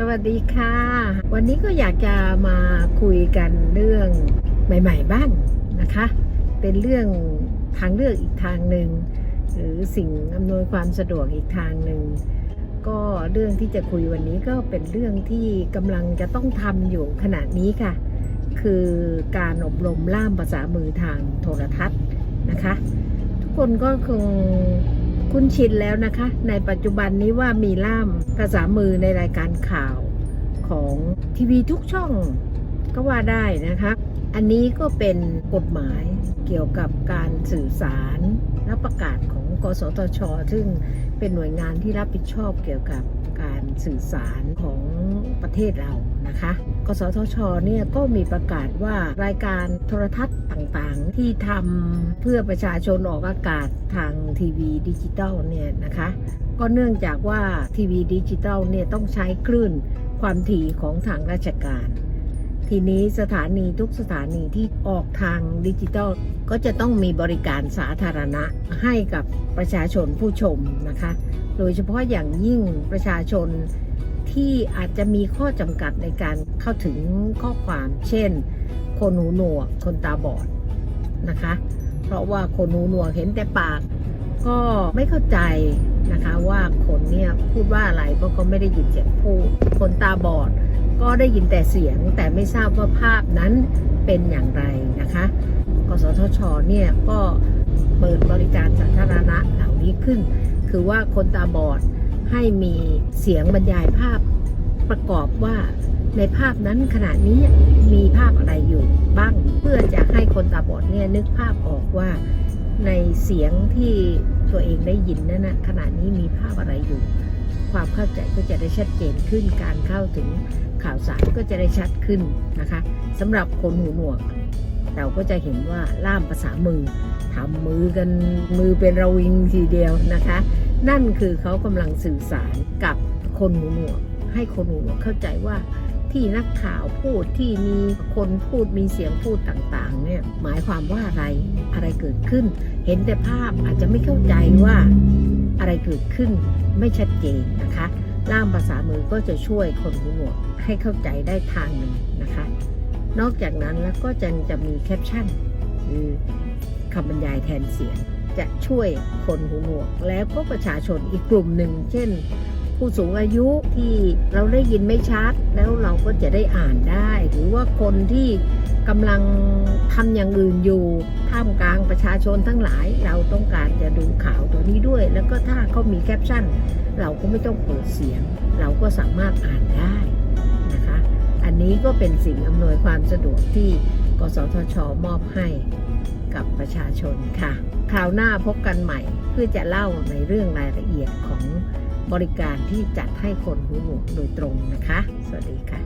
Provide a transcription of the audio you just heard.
สวัสดีค่ะ วันนี้ก็อยากจะมาคุยกันเรื่องใหม่ ๆ บ้างนะคะ เป็นเรื่องทางเลือกอีกทางหนึ่งหรือสิ่งอำนวยความสะดวกอีกทางหนึ่งก็เรื่องที่จะคุยวันนี้ก็เป็นเรื่องที่กำลังจะต้องทำอยู่ขณะนี้ค่ะ คือการอบรมล่ามภาษามือทางโทรทัศน์นะคะ ทุกคนก็คง คุ้นชินแล้วนะคะ ในปัจจุบันนี้ว่ามีล่ามภาษามือในรายการข่าวของทีวีทุกช่องก็ว่าได้นะคะ อันนี้ก็เป็นกฎหมายเกี่ยวกับการสื่อสารและประกาศของ กสทช ซึ่งเป็นหน่วยงานที่รับผิดชอบเกี่ยวกับ การสื่อสารของประเทศเรานะคะ กสทชเนี่ยก็มีประกาศว่ารายการโทรทัศน์ต่างๆ ที่ทำเพื่อประชาชนออกอากาศทางทีวีดิจิตอลเนี่ยนะคะ ก็เนื่องจากว่าทีวีดิจิตอลเนี่ยต้องใช้คลื่นความถี่ของทางราชการ ทีนี้สถานีทุกสถานีที่ออกทางดิจิตอลก็จะต้องมีบริการสาธารณะให้กับประชาชนผู้ชมนะคะ โดยเฉพาะอย่างยิ่งประชาชนที่อาจจะมีข้อจำกัดในการเข้าถึงข้อความเช่น คนหูหนวกคนตาบอดนะคะ เพราะว่าคนหูหนวกเห็นแต่ปาก ก็ไม่เข้าใจนะคะว่าคนเนี่ยพูดว่าอะไรเพราะเขาไม่ได้ยินเสียงพูดคนตาบอด ก็ได้ยินแต่เสียงแต่ไม่ทราบว่าภาพนั้นเป็นอย่างไรนะคะกสทชเนี่ยก็เปิดบริการสาธารณะเหล่านี้ขึ้น คือว่าคนตาบอดให้มีเสียงบรรยายภาพประกอบว่าในภาพนั้นขณะนี้มีภาพอะไรอยู่บ้างเพื่อจะให้คนตาบอดเนี่ยนึกภาพออกว่าในเสียงที่ตัวเองได้ยินนั้นนะขณะนี้มีภาพอะไรอยู่ ความเข้าใจก็จะได้ชัดเจนขึ้นการเข้าถึง ข่าวสารก็จะได้ชัดขึ้นนะคะสำหรับคนหูหนวก เราก็จะเห็นว่าล่ามภาษามือทำมือกันมือเป็นระวิงทีเดียวนะคะ นั่นคือเขากำลังสื่อสารกับคนหูหนวก ให้คนหูหนวกเข้าใจว่าที่นักข่าวพูดที่มีคนพูดมีเสียงพูดต่างๆเนี่ยหมายความว่าอะไรอะไรเกิดขึ้น เห็นแต่ภาพอาจจะไม่เข้าใจว่าอะไรเกิดขึ้นไม่ชัดเจนนะคะ ล่ามภาษามือก็จะช่วยคนหูหนวกให้เข้าใจได้ทางหนึ่งนะคะ นอกจากนั้นแล้วก็จะจะมีแคปชั่นคือคำบรรยายแทนเสียง จะช่วยคนหูหนวก แล้วก็ประชาชนอีกกลุ่มหนึ่ง เช่น ผู้สูงอายุที่เราได้ยินไม่ชัด แล้วเราก็จะได้อ่านได้ หรือว่าคนที่กำลังทำอย่างอื่นอยู่ท่ามกลางประชาชนทั้งหลาย เราต้องการจะดูข่าวตัวนี้ด้วย แล้วก็ถ้าเขามีแคปชั่น เราก็ไม่ต้องเปิดเสียง เราก็สามารถอ่านได้นะคะ อันนี้ก็เป็นสิ่งอำนวยความสะดวกที่กสทช มอบให้กับประชาชนค่ะ คราวหน้าพบกันใหม่เพื่อจะเล่าในเรื่องรายละเอียดของ บริการที่จัดให้คนหูหนวกโดยตรงนะคะ สวัสดีค่ะ